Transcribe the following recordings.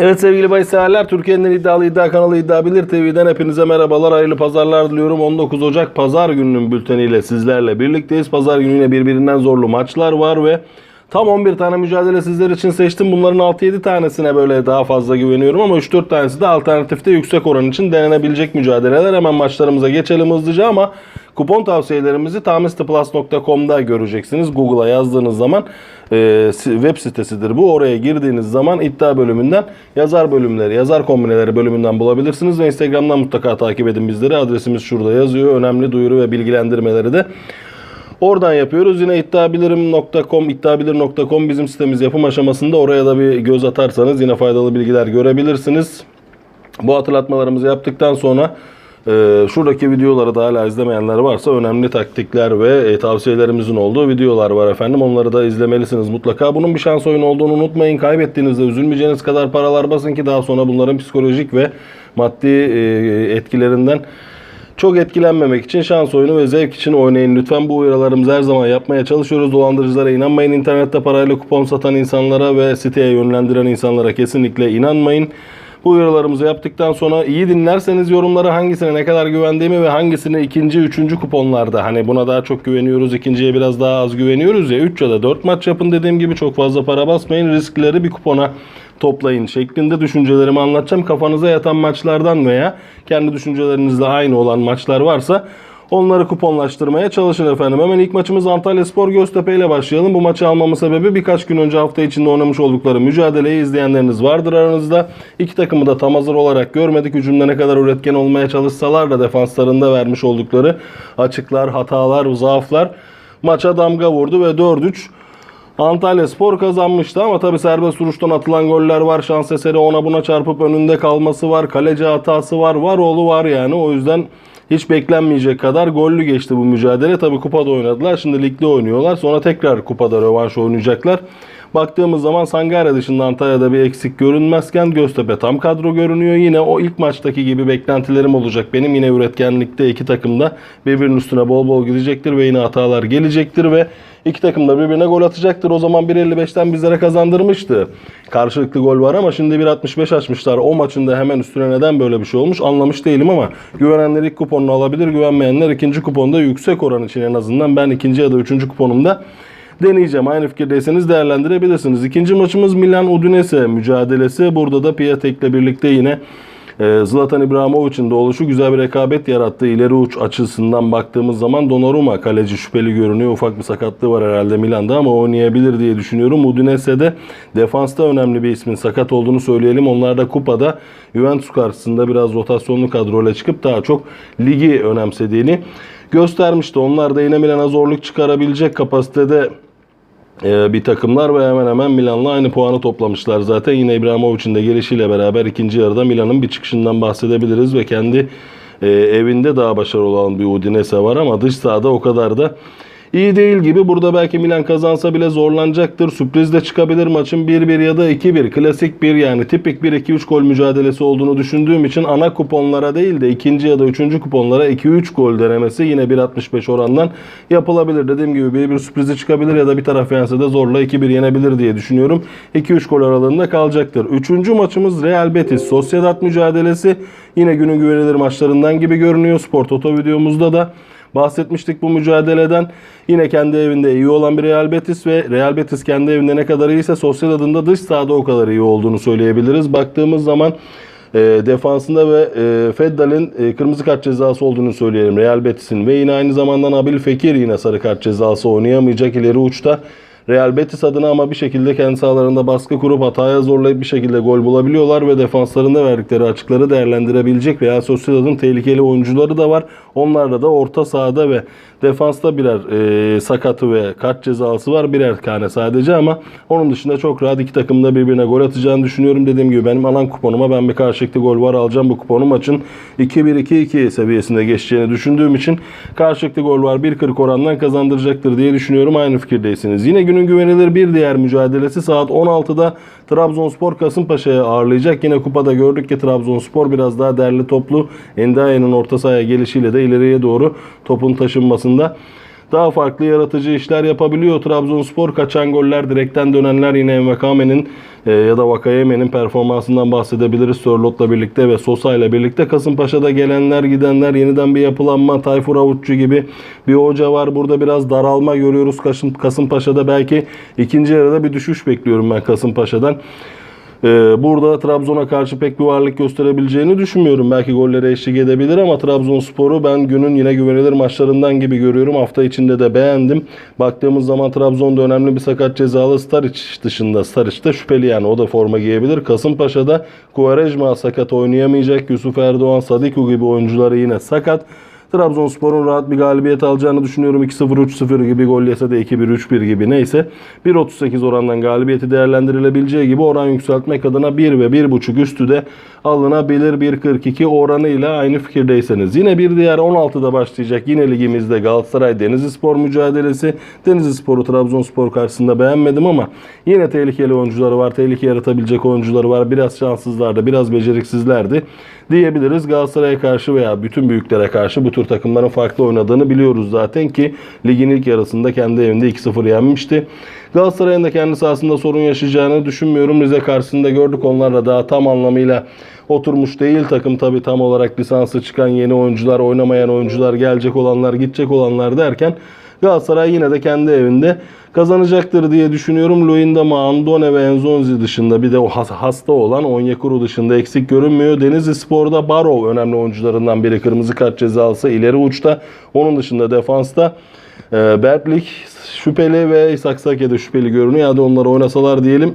Evet sevgili bahisseverler, Türkiye'nin en iddialı iddia kanalı İddia Bilir TV'den hepinize merhabalar, hayırlı pazarlar diliyorum. 19 Ocak Pazar gününün bülteniyle sizlerle birlikteyiz. Pazar gününe birbirinden zorlu maçlar var ve tam 11 tane mücadele sizler için seçtim. Bunların 6-7 tanesine böyle daha fazla güveniyorum ama 3-4 tanesi de alternatifte yüksek oran için denenebilecek mücadeleler. Hemen maçlarımıza geçelim hızlıca ama kupon tavsiyelerimizi tamistiplus.com'da göreceksiniz. Google'a yazdığınız zaman e, web sitesidir bu. Oraya girdiğiniz zaman iddia bölümünden yazar bölümleri, yazar kombineleri bölümünden bulabilirsiniz ve Instagram'dan mutlaka takip edin bizleri. Adresimiz şurada yazıyor. Önemli duyuru ve bilgilendirmeleri de Oradan yapıyoruz. Yine iddiabilirim.com, iddiabilir.com bizim sitemiz yapım aşamasında. Oraya da bir göz atarsanız yine faydalı bilgiler görebilirsiniz. Bu hatırlatmalarımızı yaptıktan sonra e, şuradaki videoları da hala izlemeyenler varsa önemli taktikler ve e, tavsiyelerimizin olduğu videolar var efendim. Onları da izlemelisiniz mutlaka. Bunun bir şans oyunu olduğunu unutmayın. Kaybettiğinizde üzülmeyeceğiniz kadar paralar basın ki daha sonra bunların psikolojik ve maddi e, etkilerinden çok etkilenmemek için şans oyunu ve zevk için oynayın. Lütfen bu uyarılarımızı her zaman yapmaya çalışıyoruz. Dolandırıcılara inanmayın. İnternette parayla kupon satan insanlara ve siteye yönlendiren insanlara kesinlikle inanmayın. Bu uyarılarımızı yaptıktan sonra iyi dinlerseniz yorumlara hangisine ne kadar güvendiğimi ve hangisine ikinci, üçüncü kuponlarda hani buna daha çok güveniyoruz, ikinciye biraz daha az güveniyoruz ya 3 ya da 4 maç yapın dediğim gibi çok fazla para basmayın. Riskleri bir kupona toplayın şeklinde düşüncelerimi anlatacağım. Kafanıza yatan maçlardan veya kendi düşüncelerinizle aynı olan maçlar varsa onları kuponlaştırmaya çalışın efendim. Hemen ilk maçımız Antalya Spor Göztepe ile başlayalım. Bu maçı almamın sebebi birkaç gün önce hafta içinde oynamış oldukları mücadeleyi izleyenleriniz vardır aranızda. İki takımı da tam hazır olarak görmedik. Hücumda ne kadar üretken olmaya çalışsalar da defanslarında vermiş oldukları açıklar, hatalar, zaaflar maça damga vurdu ve 4-3 Antalya Spor kazanmıştı ama tabi serbest vuruştan atılan goller var. Şans eseri ona buna çarpıp önünde kalması var. Kaleci hatası var. Var oğlu var yani. O yüzden hiç beklenmeyecek kadar gollü geçti bu mücadele. Tabi kupada oynadılar. Şimdi ligde oynuyorlar. Sonra tekrar kupada rövanş oynayacaklar. Baktığımız zaman Sangare dışında Antalya'da bir eksik görünmezken Göztepe tam kadro görünüyor. Yine o ilk maçtaki gibi beklentilerim olacak. Benim yine üretkenlikte iki takım da birbirinin üstüne bol bol gidecektir ve yine hatalar gelecektir ve iki takım da birbirine gol atacaktır. O zaman 1.55'ten bizlere kazandırmıştı. Karşılıklı gol var ama şimdi 1.65 açmışlar. O maçında hemen üstüne neden böyle bir şey olmuş anlamış değilim ama güvenenler ilk kuponunu alabilir. Güvenmeyenler ikinci kuponda yüksek oran için en azından ben ikinci ya da üçüncü kuponumda deneyeceğim. Aynı fikirdeyseniz değerlendirebilirsiniz. İkinci maçımız Milan Udinese mücadelesi. Burada da Piatek'le birlikte yine e, Zlatan İbrahimovic'in de oluşu güzel bir rekabet yarattı. İleri uç açısından baktığımız zaman Donnarumma kaleci şüpheli görünüyor. Ufak bir sakatlığı var herhalde Milan'da ama oynayabilir diye düşünüyorum. Udinese'de defansta önemli bir ismin sakat olduğunu söyleyelim. Onlar da kupada Juventus karşısında biraz rotasyonlu kadroyla çıkıp daha çok ligi önemsediğini göstermişti. Onlar da yine Milan'a zorluk çıkarabilecek kapasitede ee, bir takımlar ve hemen hemen Milan'la aynı puanı toplamışlar zaten. Yine İbrahimovic'in de gelişiyle beraber ikinci yarıda Milan'ın bir çıkışından bahsedebiliriz ve kendi e, evinde daha başarılı olan bir Udinese var ama dış sahada o kadar da iyi değil gibi. Burada belki Milan kazansa bile zorlanacaktır. Sürpriz de çıkabilir maçın 1-1 ya da 2-1. Klasik bir yani tipik bir 2-3 gol mücadelesi olduğunu düşündüğüm için ana kuponlara değil de ikinci ya da üçüncü kuponlara 2-3 gol denemesi yine 1.65 orandan yapılabilir. Dediğim gibi bir, bir sürprizi çıkabilir ya da bir taraf yense de zorla 2-1 yenebilir diye düşünüyorum. 2-3 gol aralığında kalacaktır. Üçüncü maçımız Real Betis Sociedad mücadelesi. Yine günün güvenilir maçlarından gibi görünüyor. Spor Toto videomuzda da bahsetmiştik bu mücadeleden. Yine kendi evinde iyi olan bir Real Betis ve Real Betis kendi evinde ne kadar iyiyse Sociedad'ın da dış sahada o kadar iyi olduğunu söyleyebiliriz. Baktığımız zaman e, defansında ve e, Feddal'in e, kırmızı kart cezası olduğunu söyleyelim Real Betis'in ve yine aynı zamanda Nabil Fekir yine sarı kart cezası oynayamayacak ileri uçta. Real Betis adına ama bir şekilde kendi sahalarında baskı kurup hataya zorlayıp bir şekilde gol bulabiliyorlar ve defanslarında verdikleri açıkları değerlendirebilecek Real Sociedad'ın tehlikeli oyuncuları da var. Onlarda da orta sahada ve defansta birer e, sakatı ve kart cezası var. Birer tane sadece ama onun dışında çok rahat iki takım da birbirine gol atacağını düşünüyorum. Dediğim gibi benim alan kuponuma ben bir karşılıklı gol var alacağım. Bu kuponu maçın 2-1-2-2 seviyesinde geçeceğini düşündüğüm için karşılıklı gol var 1.40 orandan kazandıracaktır diye düşünüyorum. Aynı fikirdeysiniz. Yine günün güvenilir bir diğer mücadelesi saat 16'da Trabzonspor Kasımpaşa'ya ağırlayacak. Yine kupada gördük ki Trabzonspor biraz daha derli toplu. Endiaye'nin orta sahaya gelişiyle de ileriye doğru topun taşınmasında daha farklı yaratıcı işler yapabiliyor. Trabzonspor kaçan goller, direkten dönenler yine Envakame'nin e, ya da Vakayeme'nin performansından bahsedebiliriz. Sörlot'la birlikte ve Sosa ile birlikte Kasımpaşa'da gelenler gidenler yeniden bir yapılanma. Tayfur Avutçu gibi bir hoca var. Burada biraz daralma görüyoruz Kasım, Kasımpaşa'da. Belki ikinci yarıda bir düşüş bekliyorum ben Kasımpaşa'dan. Ee, burada Trabzon'a karşı pek bir varlık gösterebileceğini düşünmüyorum. Belki golleri eşlik edebilir ama Trabzonspor'u ben günün yine güvenilir maçlarından gibi görüyorum. Hafta içinde de beğendim. Baktığımız zaman Trabzon'da önemli bir sakat cezalı Staric dışında. Staric de şüpheli yani o da forma giyebilir. Kasımpaşa'da Quaresma sakat oynayamayacak. Yusuf Erdoğan, Sadiku gibi oyuncuları yine sakat. Trabzonspor'un rahat bir galibiyet alacağını düşünüyorum. 2-0, 3-0 gibi gol yese de 2-1, 3-1 gibi neyse. 1.38 orandan galibiyeti değerlendirilebileceği gibi oran yükseltmek adına 1 ve 1.5 üstü de alınabilir. 1.42 oranıyla aynı fikirdeyseniz. Yine bir diğer 16'da başlayacak. Yine ligimizde Galatasaray Denizli Spor mücadelesi. Denizli Spor'u Trabzonspor karşısında beğenmedim ama yine tehlikeli oyuncuları var. Tehlike yaratabilecek oyuncuları var. Biraz şanssızlardı, biraz beceriksizlerdi diyebiliriz. Galatasaray'a karşı veya bütün büyüklere karşı bu tür takımların farklı oynadığını biliyoruz zaten ki ligin ilk yarısında kendi evinde 2-0 yenmişti. Galatasaray'ın da kendi sahasında sorun yaşayacağını düşünmüyorum. Rize karşısında gördük onlarla daha tam anlamıyla oturmuş değil takım tabi tam olarak lisansı çıkan yeni oyuncular, oynamayan oyuncular, gelecek olanlar, gidecek olanlar derken Galatasaray yine de kendi evinde kazanacaktır diye düşünüyorum. Luyendama, Andone ve Enzonzi dışında bir de o has- hasta olan Onyekuru dışında eksik görünmüyor. Denizli Spor'da Barov önemli oyuncularından biri kırmızı kart cezalısı ileri uçta. Onun dışında defansta e, Bertlik şüpheli ve İshak Sake de şüpheli görünüyor. Hadi onları oynasalar diyelim.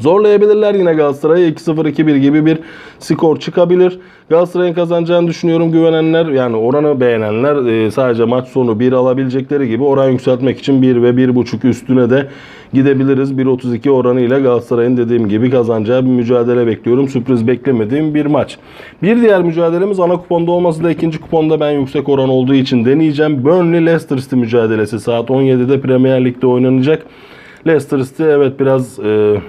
Zorlayabilirler yine Galatasaray'ı 2-0 2-1 gibi bir skor çıkabilir. Galatasaray'ın kazanacağını düşünüyorum güvenenler yani oranı beğenenler e, sadece maç sonu 1 alabilecekleri gibi oran yükseltmek için 1 ve 1.5 üstüne de gidebiliriz. 1.32 oranıyla Galatasaray'ın dediğim gibi kazanacağı bir mücadele bekliyorum. Sürpriz beklemediğim bir maç. Bir diğer mücadelemiz ana kuponda olması da ikinci kuponda ben yüksek oran olduğu için deneyeceğim. Burnley Leicester City mücadelesi saat 17'de Premier Lig'de oynanacak. Leicester City evet biraz e,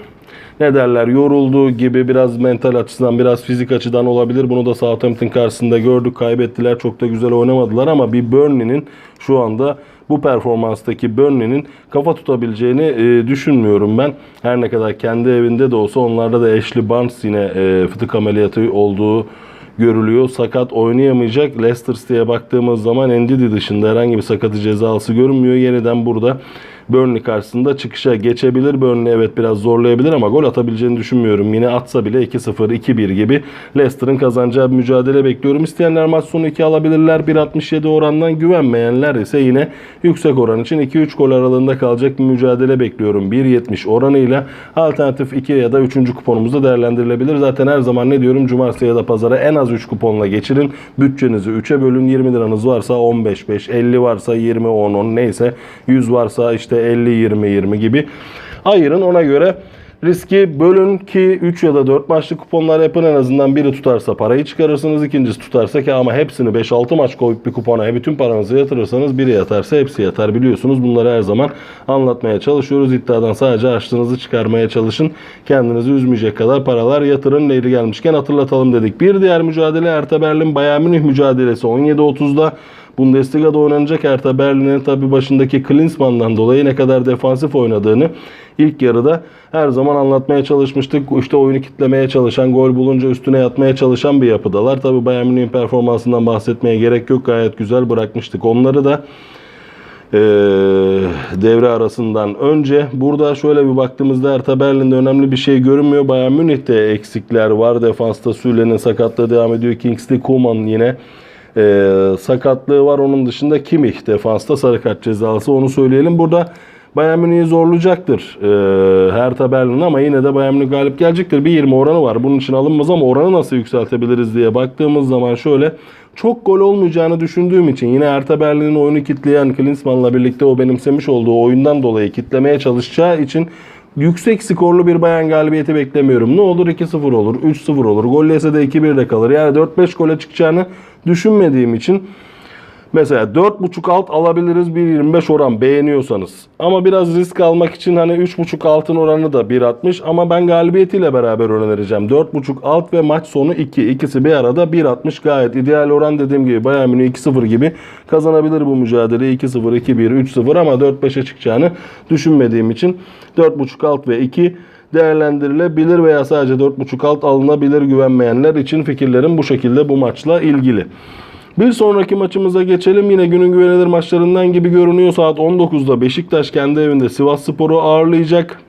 ne derler yorulduğu gibi biraz mental açıdan biraz fizik açıdan olabilir. Bunu da Southampton karşısında gördük. Kaybettiler. Çok da güzel oynamadılar ama bir Burnley'nin şu anda bu performanstaki Burnley'nin kafa tutabileceğini e, düşünmüyorum ben. Her ne kadar kendi evinde de olsa onlarda da Ashley Barnes yine e, fıtık ameliyatı olduğu görülüyor. Sakat oynayamayacak. Leicester City'ye baktığımız zaman Ndidi dışında herhangi bir sakatı cezalısı görünmüyor. Yeniden burada Burnley karşısında çıkışa geçebilir. Burnley evet biraz zorlayabilir ama gol atabileceğini düşünmüyorum. Yine atsa bile 2-0, 2-1 gibi Leicester'ın kazanacağı bir mücadele bekliyorum. İsteyenler maç sonu 2 alabilirler. 1.67 orandan güvenmeyenler ise yine yüksek oran için 2-3 gol aralığında kalacak bir mücadele bekliyorum. 1.70 oranıyla alternatif 2 ya da 3. kuponumuzda değerlendirilebilir. Zaten her zaman ne diyorum cumartesi ya da pazara en az 3 kuponla geçirin. Bütçenizi 3'e bölün. 20 liranız varsa 15-5, 50 varsa 20-10-10 neyse 100 varsa işte 50-20-20 gibi. Ayırın ona göre riski bölün ki 3 ya da 4 maçlı kuponlar yapın. En azından biri tutarsa parayı çıkarırsınız ikincisi tutarsa ki ama hepsini 5-6 maç koyup bir kupona bütün paranızı yatırırsanız biri yatarsa hepsi yatar. Biliyorsunuz bunları her zaman anlatmaya çalışıyoruz. İddiadan sadece açtığınızı çıkarmaya çalışın. Kendinizi üzmeyecek kadar paralar yatırın. Neyri gelmişken hatırlatalım dedik. Bir diğer mücadele Erte Berlin Bayern Münih mücadelesi 17.30'da Bundesliga'da oynanacak Hertha Berlin'in tabi başındaki Klinsmann'dan dolayı ne kadar defansif oynadığını ilk yarıda her zaman anlatmaya çalışmıştık. İşte oyunu kitlemeye çalışan, gol bulunca üstüne yatmaya çalışan bir yapıdalar. Tabi Bayern Münih'in performansından bahsetmeye gerek yok. Gayet güzel bırakmıştık. Onları da eee, devre arasından önce burada şöyle bir baktığımızda Hertha Berlin'de önemli bir şey görünmüyor. Bayern Münih'te eksikler var. Defansta Süle'nin sakatlığı devam ediyor. Kingsley Coman yine eee, sakatlığı var. Onun dışında Kimmich defansta sarı kart cezalısı onu söyleyelim. Burada Bayern Münih'i zorlayacaktır eee Hertha Berlin ama yine de Bayern Münih galip gelecektir. Bir 20 oranı var. Bunun için alınmaz ama oranı nasıl yükseltebiliriz diye baktığımız zaman şöyle çok gol olmayacağını düşündüğüm için yine Hertha Berlin'in oyunu kitleyen Klinsmann'la birlikte o benimsemiş olduğu oyundan dolayı kitlemeye çalışacağı için yüksek skorlu bir Bayern galibiyeti beklemiyorum. Ne olur 2-0 olur, 3-0 olur. Gol yese de 2-1 de kalır. Yani 4-5 gole çıkacağını düşünmediğim için Mesela 4.5 alt alabiliriz 1.25 oran beğeniyorsanız. Ama biraz risk almak için hani 3.5 altın oranı da 1.60 ama ben galibiyetiyle beraber önereceğim. 4.5 alt ve maç sonu 2. İkisi bir arada 1.60 gayet ideal oran dediğim gibi Bayern Münih 2-0 gibi kazanabilir bu mücadeleyi. 2-0, 2-1, 3-0 ama 4-5'e çıkacağını düşünmediğim için 4.5 alt ve 2 değerlendirilebilir veya sadece 4.5 alt alınabilir güvenmeyenler için fikirlerim bu şekilde bu maçla ilgili. Bir sonraki maçımıza geçelim. Yine günün güvenilir maçlarından gibi görünüyor. Saat 19'da Beşiktaş kendi evinde Sivas Spor'u ağırlayacak.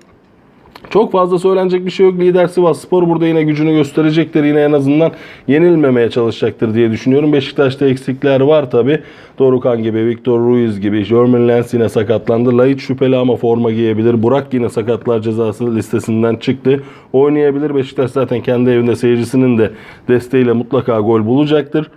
Çok fazla söylenecek bir şey yok. Lider Sivas Spor burada yine gücünü gösterecektir. Yine en azından yenilmemeye çalışacaktır diye düşünüyorum. Beşiktaş'ta eksikler var tabi. Dorukan gibi, Victor Ruiz gibi, Jermaine Lens yine sakatlandı. Laiç şüpheli ama forma giyebilir. Burak yine sakatlar cezası listesinden çıktı. Oynayabilir. Beşiktaş zaten kendi evinde seyircisinin de desteğiyle mutlaka gol bulacaktır.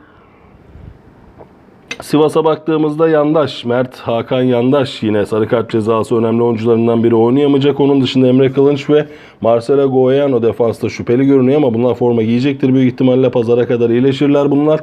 Sivas'a baktığımızda Yandaş, Mert Hakan Yandaş yine sarı kart cezası önemli oyuncularından biri oynayamayacak. Onun dışında Emre Kılınç ve Marcelo Goyano defansta şüpheli görünüyor ama bunlar forma giyecektir. Büyük ihtimalle pazara kadar iyileşirler bunlar.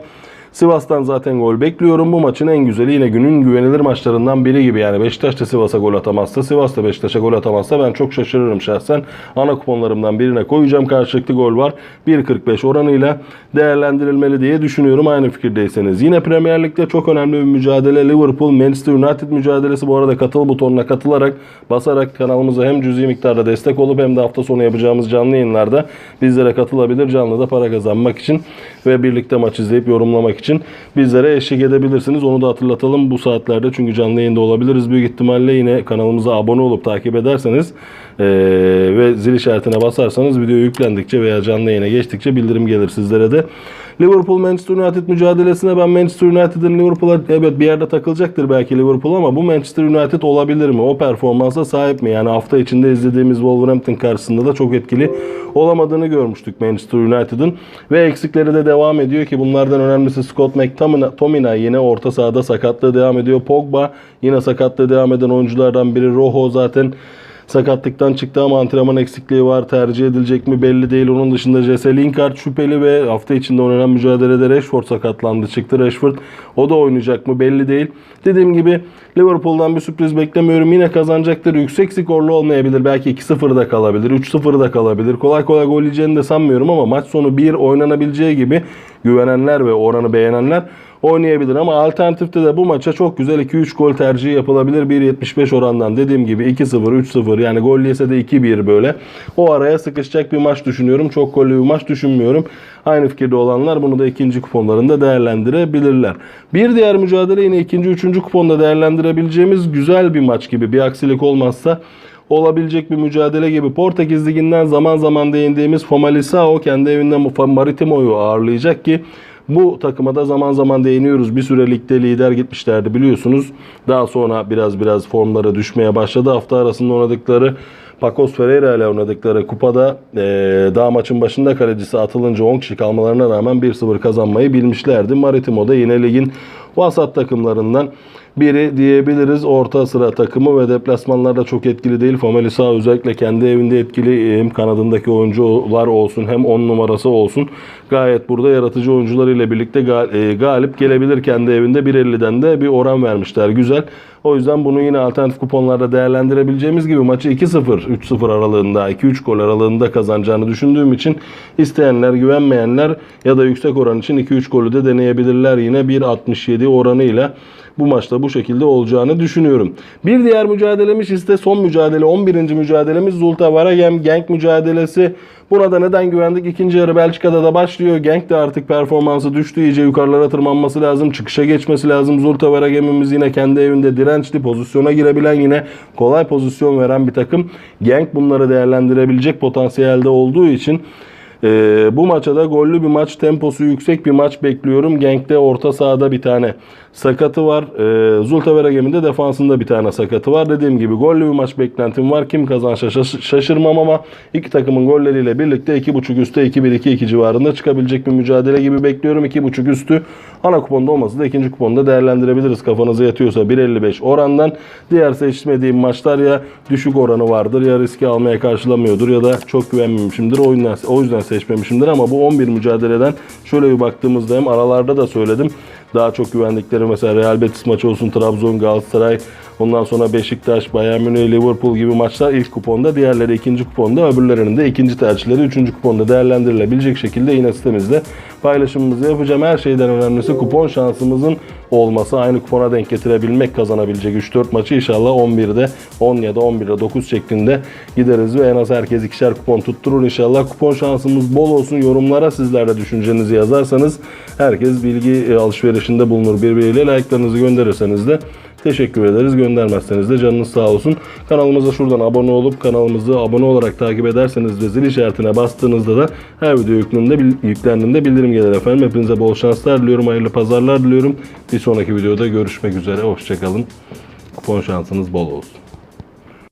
Sivas'tan zaten gol bekliyorum. Bu maçın en güzeli yine günün güvenilir maçlarından biri gibi. Yani Beşiktaş da Sivas'a gol atamazsa, Sivas da Beşiktaş'a gol atamazsa ben çok şaşırırım şahsen. Ana kuponlarımdan birine koyacağım. Karşılıklı gol var. 1.45 oranıyla değerlendirilmeli diye düşünüyorum. Aynı fikirdeyseniz. Yine Premier Lig'de çok önemli bir mücadele. Liverpool Manchester United mücadelesi. Bu arada katıl butonuna katılarak basarak kanalımıza hem cüzi miktarda destek olup hem de hafta sonu yapacağımız canlı yayınlarda bizlere katılabilir. Canlı da para kazanmak için ve birlikte maç izleyip yorumlamak için bizlere eşlik edebilirsiniz. Onu da hatırlatalım bu saatlerde çünkü canlı yayında olabiliriz. Büyük ihtimalle yine kanalımıza abone olup takip ederseniz eee, ve zil işaretine basarsanız video yüklendikçe veya canlı yayına geçtikçe bildirim gelir sizlere de. Liverpool Manchester United mücadelesine ben Manchester United'ın Liverpool'a evet bir yerde takılacaktır belki Liverpool ama bu Manchester United olabilir mi? O performansa sahip mi? Yani hafta içinde izlediğimiz Wolverhampton karşısında da çok etkili olamadığını görmüştük Manchester United'ın ve eksikleri de devam ediyor ki bunlardan önemlisi Scott McTominay yine orta sahada sakatlığı devam ediyor. Pogba yine sakatlığı devam eden oyunculardan biri. Rojo zaten sakatlıktan çıktı ama antrenman eksikliği var. Tercih edilecek mi belli değil. Onun dışında Jesse Lingard şüpheli ve hafta içinde oynanan mücadelede Rashford sakatlandı. Çıktı Rashford. O da oynayacak mı belli değil. Dediğim gibi Liverpool'dan bir sürpriz beklemiyorum. Yine kazanacaktır. Yüksek skorlu olmayabilir. Belki 2-0'da kalabilir. 3-0'da kalabilir. Kolay kolay gol yiyeceğini de sanmıyorum ama maç sonu 1 oynanabileceği gibi güvenenler ve oranı beğenenler oynayabilir ama alternatifte de bu maça çok güzel 2-3 gol tercihi yapılabilir. 1.75 orandan dediğim gibi 2-0, 3-0 yani gol yese de 2-1 böyle. O araya sıkışacak bir maç düşünüyorum. Çok gollü bir maç düşünmüyorum. Aynı fikirde olanlar bunu da ikinci kuponlarında değerlendirebilirler. Bir diğer mücadele yine ikinci, üçüncü kuponda değerlendirebileceğimiz güzel bir maç gibi. Bir aksilik olmazsa olabilecek bir mücadele gibi. Portekiz Ligi'nden zaman zaman değindiğimiz Famalicao kendi evinde Maritimo'yu ağırlayacak ki bu takıma da zaman zaman değiniyoruz. Bir süre ligde lider gitmişlerdi biliyorsunuz. Daha sonra biraz biraz formları düşmeye başladı. Hafta arasında oynadıkları Pacos Ferreira ile oynadıkları kupada e, daha maçın başında kalecisi atılınca 10 kişi kalmalarına rağmen 1-0 kazanmayı bilmişlerdi. Maritimo da yine ligin vasat takımlarından biri diyebiliriz. Orta sıra takımı ve deplasmanlarda çok etkili değil. Famalicao özellikle kendi evinde etkili hem kanadındaki oyuncular olsun hem 10 numarası olsun. Gayet burada yaratıcı oyuncularıyla birlikte e, galip gelebilir kendi evinde. 1.50'den de bir oran vermişler. Güzel. O yüzden bunu yine alternatif kuponlarda değerlendirebileceğimiz gibi maçı 2-0, 3-0 aralığında, 2-3 gol aralığında kazanacağını düşündüğüm için isteyenler, güvenmeyenler ya da yüksek oran için 2-3 golü de deneyebilirler. Yine 1.67 oranıyla bu maçta bu şekilde olacağını düşünüyorum. Bir diğer mücadelemiz ise son mücadele 11. mücadelemiz Zulta Varagem Genk mücadelesi. Buna da neden güvendik? İkinci yarı Belçika'da da başlıyor. Genk de artık performansı düştü. iyice yukarılara tırmanması lazım. Çıkışa geçmesi lazım. Zulta Varagem'imiz yine kendi evinde dirençli pozisyona girebilen yine kolay pozisyon veren bir takım. Genk bunları değerlendirebilecek potansiyelde olduğu için ee, bu maça da gollü bir maç, temposu yüksek bir maç bekliyorum. Genk'te orta sahada bir tane sakatı var. Ee, Zulta Veragem'in de defansında bir tane sakatı var. Dediğim gibi gollü bir maç beklentim var. Kim kazansa şaş- şaşırmam ama iki takımın golleriyle birlikte 2.5 üstte 2-1-2-2 civarında çıkabilecek bir mücadele gibi bekliyorum. 2.5 üstü ana kuponda olmasa da ikinci kuponda değerlendirebiliriz. Kafanıza yatıyorsa 1.55 orandan. Diğer seçmediğim maçlar ya düşük oranı vardır ya riski almaya karşılamıyordur ya da çok güvenmemişimdir. O yüzden, o yüzden seçmemişimdir ama bu 11 mücadeleden şöyle bir baktığımızda hem aralarda da söyledim. Daha çok güvendikleri mesela Real Betis maçı olsun, Trabzon, Galatasaray, ondan sonra Beşiktaş, Bayern Münih, Liverpool gibi maçlar ilk kuponda, diğerleri ikinci kuponda, öbürlerinin de ikinci tercihleri üçüncü kuponda değerlendirilebilecek şekilde yine sitemizde paylaşımımızı yapacağım. Her şeyden önemlisi kupon şansımızın olması. Aynı kupona denk getirebilmek kazanabilecek 3-4 maçı inşallah 11'de 10 ya da 11'de 9 şeklinde gideriz ve en az herkes ikişer kupon tutturur inşallah. Kupon şansımız bol olsun. Yorumlara sizler de düşüncenizi yazarsanız herkes bilgi e, alışverişinde bulunur birbiriyle. Like'larınızı gönderirseniz de Teşekkür ederiz. Göndermezseniz de canınız sağ olsun. Kanalımıza şuradan abone olup kanalımızı abone olarak takip ederseniz ve zil işaretine bastığınızda da her video yüklendiğinde, yüklendiğinde bildirim gelir efendim. Hepinize bol şanslar diliyorum. Hayırlı pazarlar diliyorum. Bir sonraki videoda görüşmek üzere. Hoşçakalın. Kupon şansınız bol olsun.